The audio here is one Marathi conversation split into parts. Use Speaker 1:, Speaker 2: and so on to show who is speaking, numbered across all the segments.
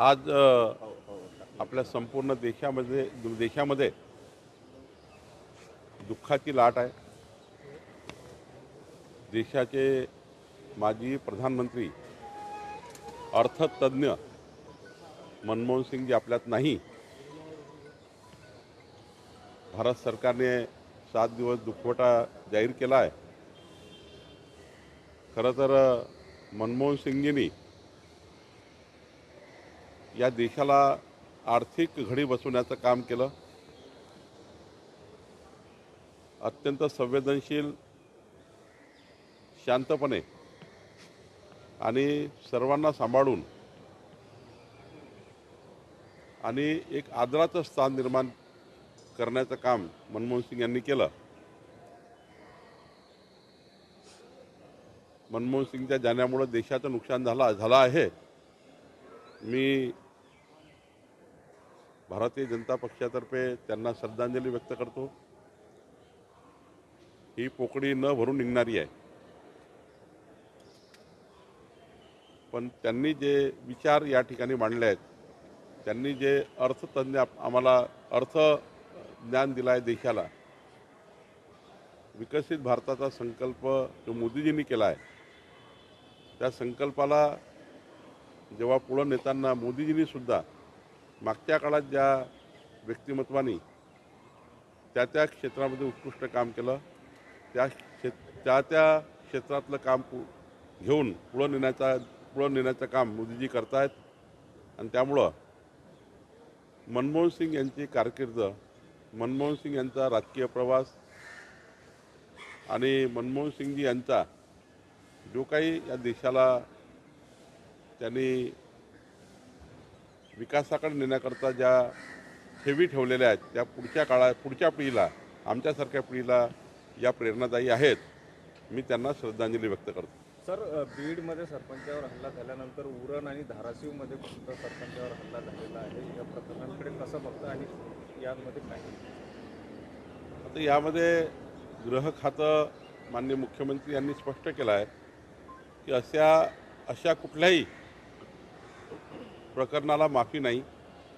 Speaker 1: आज आपल्या संपूर्ण देशामध्ये देशामध्ये दुःखाची लाट आहे. देशाचे माजी प्रधानमंत्री अर्थतज्ञ मनमोहन सिंगजी आपल्यात नाही. भारत सरकारने सात दिवस दुखवटा जाहीर केला आहे खरं तर मनमोहन सिंगजींनी या देशाला आर्थिक घडी बसवण्याचं काम केलं. अत्यंत संवेदनशील शांतपणे आणि सर्वांना सांभाळून आणि एक आदराचं स्थान निर्माण करण्याचं काम मनमोहन सिंग यांनी केलं. मनमोहन सिंगच्या जाण्यामुळं देशाचं नुकसान झालं झालं आहे. मी भारतीय जनता पक्षातर्फे त्यांना श्रद्धांजली व्यक्त करतो. ही पोकळी न भरून निघणारी आहे. पण त्यांनी जे विचार या ठिकाणी मांडले आहेत त्यांनी जे अर्थतज्ञ आम्हाला अर्थ ज्ञान दिला आहे देशाला विकसित भारताचा संकल्प जो मोदीजींनी केला आहे त्या संकल्पाला जेव्हा पुढं नेताना मोदीजींनी सुद्धा मागच्या काळात ज्या व्यक्तिमत्वानी त्या त्या क्षेत्रामध्ये उत्कृष्ट काम केलं त्या क्षेत्र त्या त्या क्षेत्रातलं काम पु घेऊन पुढं नेण्याचा पुढं नेण्याचं काम मोदीजी करतायत. आणि त्यामुळं मनमोहन सिंग यांची कारकीर्द मनमोहन सिंग यांचा राजकीय प्रवास आणि मनमोहन सिंगजी यांचा जो काही या देशाला त्यांनी विकासाकडे नेण्याकरता ज्या ठेवी ठेवलेल्या आहेत त्या पुढच्या काळात पुढच्या पिढीला आमच्यासारख्या पिढीला या प्रेरणादायी आहेत. मी त्यांना श्रद्धांजली व्यक्त करतो.
Speaker 2: सर बीडमध्ये सरपंचावर हल्ला झाल्यानंतर उरण आणि धाराशिवमध्ये सुद्धा सरपंचावर हल्ला झालेला आहे? या प्रकरणांकडे कसं बघतं आणि यामध्ये काय?
Speaker 1: आता यामध्ये गृह खातं माननीय मुख्यमंत्री यांनी स्पष्ट केलं आहे की अशा अशा कुठल्याही प्रकरणाला माफी नाही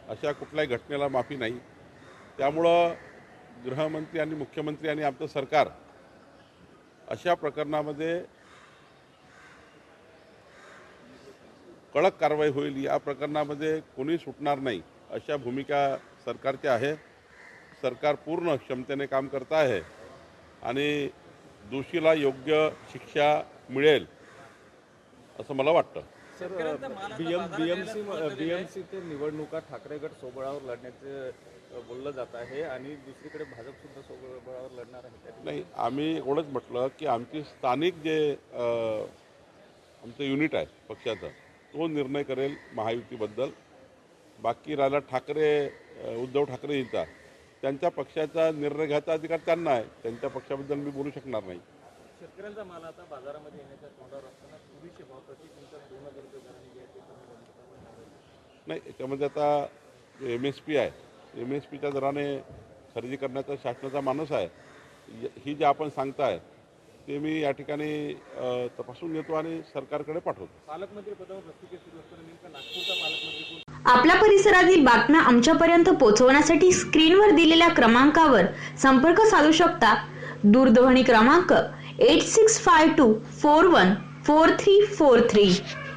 Speaker 1: अशा कुठल्याही घटनेला माफी नाही. त्यामुळं गृहमंत्री आणि मुख्यमंत्री आणि आमचं सरकार अशा प्रकरणामध्ये कडक कारवाई होईल या प्रकरणामध्ये कोणी सुटणार नाही अशा भूमिका सरकारची आहे. सरकार पूर्ण क्षमतेने काम करत आहे आणि दोषीला योग्य शिक्षा मिळेल असं मला वाटतं.
Speaker 2: सर बीएम बीएमसी बीएमसी ते निवडणुका ठाकरे गट सोबळावर लढण्याचे बोललं जात आहे आणि दुसरीकडे भाजप सुद्धा सोबळावर लढणार आहे.
Speaker 1: नाही आम्ही एवढंच म्हटलं की आमची स्थानिक जे आमचं युनिट आहे पक्षाचं तो निर्णय करेल महायुतीबद्दल. बाकी राहिला ठाकरे उद्धव ठाकरेंचा त्यांच्या पक्षाचा निर्णय घ्यायचा अधिकार त्यांना आहे. त्यांच्या पक्षाबद्दल मी बोलू शकणार नाही.
Speaker 2: शेतकऱ्यांचा माल आता बाजारामध्ये येण्याच्या तोंडावर असताना
Speaker 1: नाही याच्यामध्ये आता एम एस पी आहे. एम एस पीच्या दराने खरेदी करण्याचा शासनाचा मानस आहे. ही जे आपण सांगताय ते मी या ठिकाणी तपासून घेतो आणि सरकारकडे पाठवतो.
Speaker 2: पालकमंत्री
Speaker 3: आपल्या परिसरातील बातम्या आमच्यापर्यंत पोहोचवण्यासाठी स्क्रीनवर दिलेल्या क्रमांकावर संपर्क साधू शकता. दूरध्वनी क्रमांक eight six five two four one four three four three.